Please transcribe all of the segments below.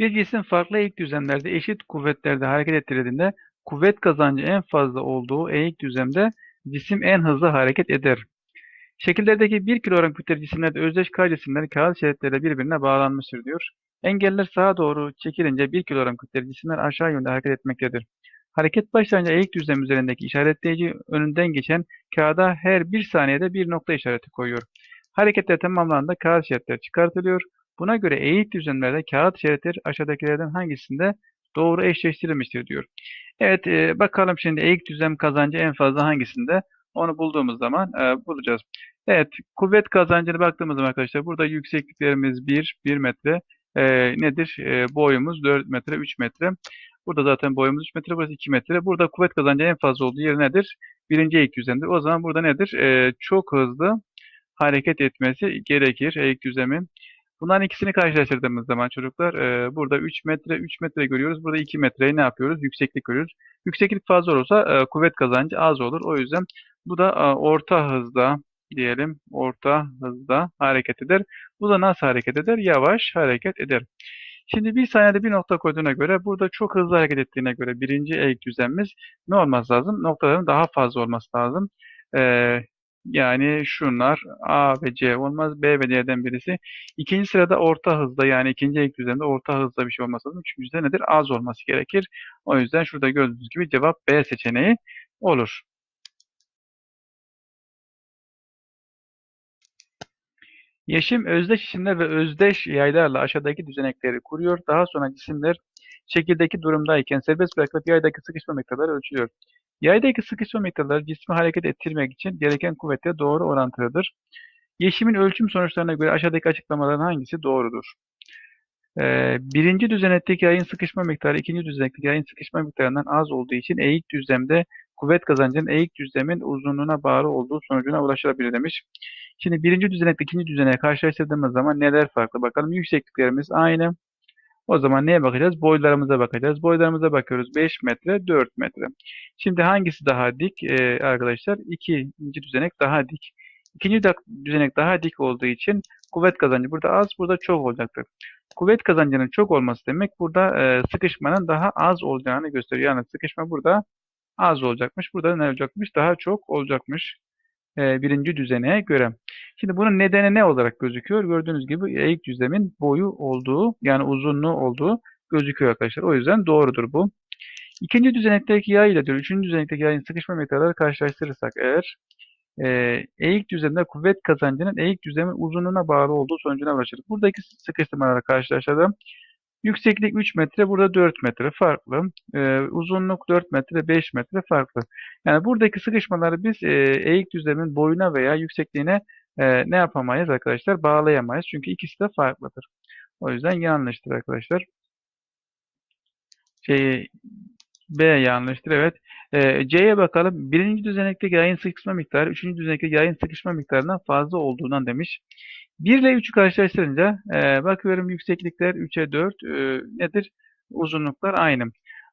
Bir cisim farklı eğik düzlemlerde eşit kuvvetlerde hareket ettirildiğinde kuvvet kazancı en fazla olduğu eğik düzlemde cisim en hızlı hareket eder. Şekillerdeki 1 kilogram kütleli cisimlerde özdeş K cisimler kağıt şeritleriyle birbirine bağlanmıştır diyor. Engeller sağa doğru çekilince 1 kilogram kütleli cisimler aşağı yönde hareket etmektedir. Hareket başlayınca eğik düzlem üzerindeki işaretleyici önünden geçen kağıda her bir saniyede bir nokta işareti koyuyor. Hareketler tamamlandığında kağıt şeritleri çıkartılıyor. Buna göre eğik düzlemlerde kağıt şeritleri aşağıdakilerden hangisinde doğru eşleştirilmiştir diyor. Evet e, bakalım şimdi eğik düzlem kazancı en fazla hangisinde? Onu bulduğumuz zaman e, bulacağız. Evet kuvvet kazancını baktığımız zaman arkadaşlar burada yüksekliklerimiz 1, 1 metre. E, nedir? E, boyumuz 4 metre, 3 metre. Burada zaten boyumuz 3 metre, burası 2 metre. Burada kuvvet kazancı en fazla olduğu yer nedir? Birinci eğik düzlemdir. O zaman burada nedir? E, çok hızlı hareket etmesi gerekir eğik düzlemin. Bunların ikisini karşılaştırdığımız zaman çocuklar e, burada 3 metre 3 metre görüyoruz. Burada 2 metreyi ne yapıyoruz? Yükseklik görüyoruz. Yükseklik fazla olursa e, kuvvet kazancı az olur. O yüzden bu da e, orta hızda diyelim orta hızda hareket eder. Bu da nasıl hareket eder? Yavaş hareket eder. Şimdi bir saniyede bir nokta koyduğuna göre burada çok hızlı hareket ettiğine göre birinci eğik düzenimiz ne olması lazım? Noktaların daha fazla olması lazım. Ee, yani şunlar A ve C olmaz. B ve D'den birisi. İkinci sırada orta hızda yani ikinci eğik düzeninde orta hızda bir şey olması lazım. Üçüncüde nedir? Az olması gerekir. O yüzden şurada gördüğünüz gibi cevap B seçeneği olur. Yeşim özdeş cisimler ve özdeş yaylarla aşağıdaki düzenekleri kuruyor. Daha sonra cisimler şekildeki durumdayken serbest bırakılıp yaydaki sıkışma miktarları ölçülüyor. Yaydaki sıkışma miktarları cismi hareket ettirmek için gereken kuvvete doğru orantılıdır. Yeşimin ölçüm sonuçlarına göre aşağıdaki açıklamaların hangisi doğrudur? Ee, birinci düzenekteki yayın sıkışma miktarı ikinci düzenekteki yayın sıkışma miktarından az olduğu için eğik düzlemde kuvvet kazancının eğik düzlemin uzunluğuna bağlı olduğu sonucuna ulaşılabilir demiş. Şimdi birinci düzenekle ikinci düzeneğe karşılaştırdığımız zaman neler farklı? Bakalım yüksekliklerimiz aynı. O zaman neye bakacağız? Boylarımıza bakacağız. Boylarımıza bakıyoruz. 5 metre, 4 metre. Şimdi hangisi daha dik ee, arkadaşlar? İkinci düzenek daha dik. İkinci düzenek daha dik olduğu için kuvvet kazancı burada az, burada çok olacaktır. Kuvvet kazancının çok olması demek burada e, sıkışmanın daha az olacağını gösteriyor. Yani sıkışma burada az olacakmış. Burada ne olacakmış? Daha çok olacakmış. E, birinci düzeneye göre. Şimdi bunun nedeni ne olarak gözüküyor? Gördüğünüz gibi eğik düzlemin boyu olduğu yani uzunluğu olduğu gözüküyor arkadaşlar. O yüzden doğrudur bu. İkinci düzenekteki yay ile üçüncü düzenekteki yayın sıkışma miktarları karşılaştırırsak eğer e, eğik düzlemde kuvvet kazancının eğik düzlemin uzunluğuna bağlı olduğu sonucuna ulaşır. Buradaki sıkıştırmaları karşılaştıralım. Yükseklik 3 metre, burada 4 metre farklı. Ee, uzunluk 4 metre, 5 metre farklı. Yani buradaki sıkışmaları biz e, eğik düzlemin boyuna veya yüksekliğine e, ne yapamayız arkadaşlar? Bağlayamayız. Çünkü ikisi de farklıdır. O yüzden yanlıştır arkadaşlar. Şey, B yanlıştır evet. E, C'ye bakalım. Birinci düzenekteki yayın sıkışma miktarı, üçüncü düzenekteki yayın sıkışma miktarından fazla olduğundan demiş. 1 ile 3'ü karşılaştırınca e, bakıyorum yükseklikler 3'e 4 e, nedir? Uzunluklar aynı.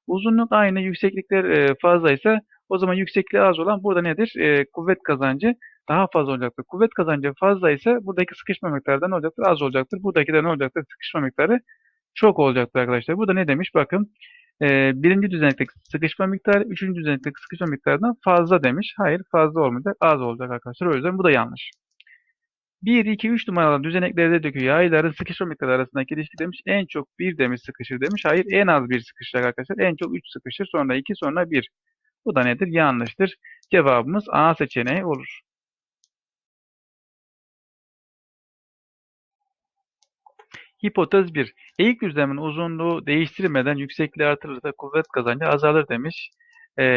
Uzunluk aynı, yükseklikler e, fazlaysa o zaman yüksekliği az olan burada nedir? E, kuvvet kazancı daha fazla olacaktır. Kuvvet kazancı fazla ise buradaki sıkışma miktarı ne olacaktır? Az olacaktır. Buradaki de ne olacaktır? Sıkışma miktarı çok olacaktır arkadaşlar. Bu da ne demiş? Bakın e, birinci düzenekteki sıkışma miktarı, üçüncü düzenekteki sıkışma miktarından fazla demiş. Hayır fazla olmayacak, az olacak arkadaşlar. O yüzden bu da yanlış. 1, 2, 3 numaralı düzeneklerde dökü yayların sıkışma miktarı arasındaki ilişki demiş. En çok 1 demiş sıkışır demiş. Hayır en az 1 sıkışacak arkadaşlar. En çok 3 sıkışır sonra 2 sonra 1. Bu da nedir? Yanlıştır. Cevabımız A seçeneği olur. Hipotez 1. Eğik düzlemin uzunluğu değiştirmeden yüksekliği artırırsa kuvvet kazancı azalır demiş.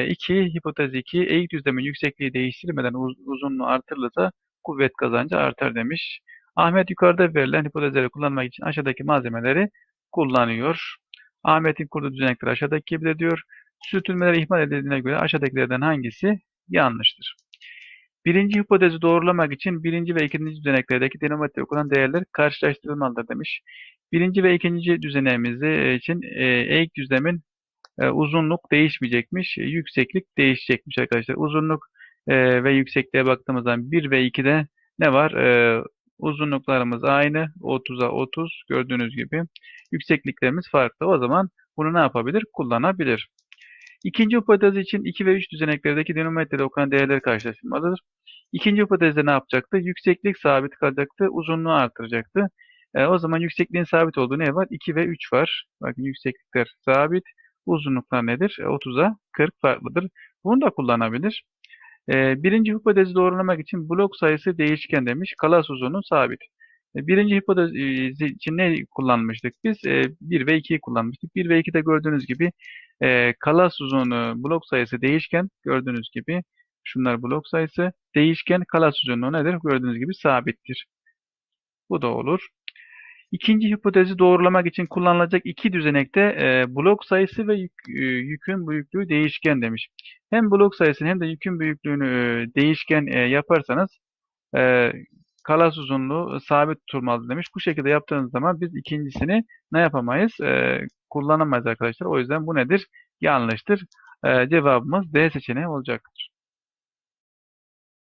2. E, hipotez 2. Eğik düzlemin yüksekliği değiştirmeden uz uzunluğu artırılırsa kuvvet kazancı artar demiş. Ahmet yukarıda verilen hipotezleri kullanmak için aşağıdaki malzemeleri kullanıyor. Ahmet'in kurduğu düzenekler aşağıdaki gibi diyor. Sürtünmeler ihmal edildiğine göre aşağıdakilerden hangisi yanlıştır? Birinci hipotezi doğrulamak için birinci ve ikinci düzeneklerdeki denominatöre okunan değerler karşılaştırılmalıdır demiş. Birinci ve ikinci düzeneğimiz için e, eğik düzlemin e, uzunluk değişmeyecekmiş, yükseklik değişecekmiş arkadaşlar. Uzunluk e, ve yüksekliğe baktığımız zaman 1 ve 2'de ne var? E, Uzunluklarımız aynı. 30'a 30 gördüğünüz gibi. Yüksekliklerimiz farklı. O zaman bunu ne yapabilir? Kullanabilir. İkinci hipotez için 2 ve 3 düzeneklerdeki denominatöre okunan değerler karşılaştırmalıdır. İkinci hipotezde ne yapacaktı? Yükseklik sabit kalacaktı, uzunluğu artıracaktı. E, o zaman yüksekliğin sabit olduğu ne var? 2 ve 3 var. Bakın yükseklikler sabit, uzunluklar nedir? E, 30'a 40 farklıdır. Bunu da kullanabilir. E, birinci hipotezi doğrulamak için blok sayısı değişken demiş, kalas uzunluğu sabit. E, birinci hipotez e, için ne kullanmıştık? Biz e, 1 ve 2'yi kullanmıştık. 1 ve 2'de gördüğünüz gibi e, kalas uzunluğu blok sayısı değişken gördüğünüz gibi şunlar blok sayısı değişken kalas uzunluğu nedir? Gördüğünüz gibi sabittir. Bu da olur. İkinci hipotezi doğrulamak için kullanılacak iki düzenekte e, blok sayısı ve yük, e, yükün büyüklüğü değişken demiş. Hem blok sayısını hem de yükün büyüklüğünü e, değişken e, yaparsanız e, kalas uzunluğu sabit tutulmalı demiş. Bu şekilde yaptığınız zaman biz ikincisini ne yapamayız? E, kullanamayız arkadaşlar. O yüzden bu nedir? Yanlıştır. E, cevabımız D seçeneği olacaktır.